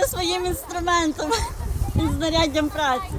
буде своїм інструментом і знаряддям праці.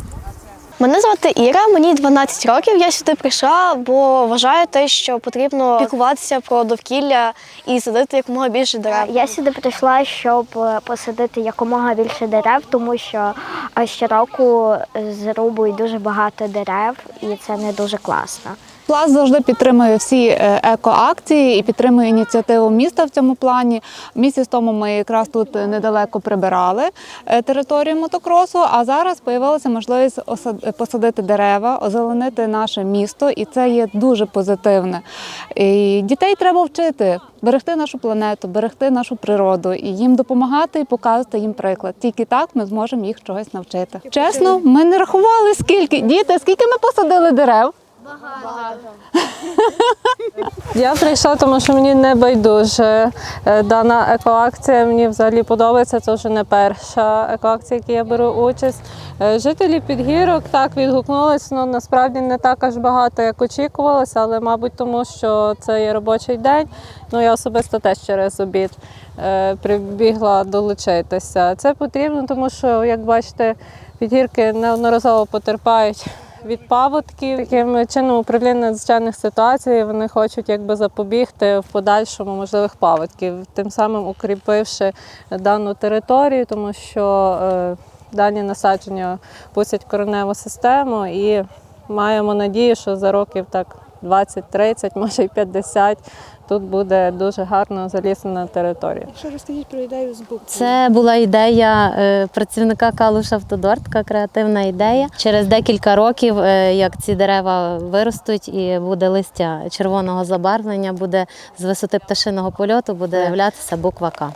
Мене звати Іра, мені 12 років. Я сюди прийшла, бо вважаю те, що потрібно піклуватися про довкілля і садити якомога більше дерев. Я сюди прийшла, щоб е, посадити якомога більше дерев, тому що е, щороку зрубують дуже багато дерев, і це не дуже класно. Пласт завжди підтримує всі е, екоакції і підтримує ініціативу міста в цьому плані. Місяць тому ми якраз тут недалеко прибирали е, територію мотокросу, а зараз з'явилася можливість осад- посадити дерева, озеленити наше місто, і це є дуже позитивне. І дітей треба вчити берегти нашу планету, берегти нашу природу і їм допомагати і показувати їм приклад. Тільки так ми зможемо їх чогось навчити. Чесно, ми не рахували скільки діти, скільки ми посадили дерев. Я прийшла, тому що мені не байдуже е, дана екоакція. Мені взагалі подобається. Це вже не перша екоакція, в якій я беру участь. Е, Жителі підгірок так відгукнулись. Ну насправді не так аж багато, як очікувалося, але мабуть, тому що це є робочий день. Ну я особисто теж через обід е, прибігла долучитися. Це потрібно, тому що, як бачите, підгірки неодноразово потерпають від паводків. Таким чином управління надзвичайних ситуацій вони хочуть якби запобігти в подальшому можливих паводків, тим самим укріпивши дану територію, тому що е, дані насадження пустять кореневу систему і маємо надію, що за років так 20-30, може й 50, тут буде дуже гарно заліснена територія. Що розкажіть про ідею з боку? Це була ідея е, працівника Калуша Автодор, така креативна ідея. Через декілька років, е, як ці дерева виростуть і буде листя червоного забарвлення, буде з висоти пташиного польоту буде з'являтися буква К.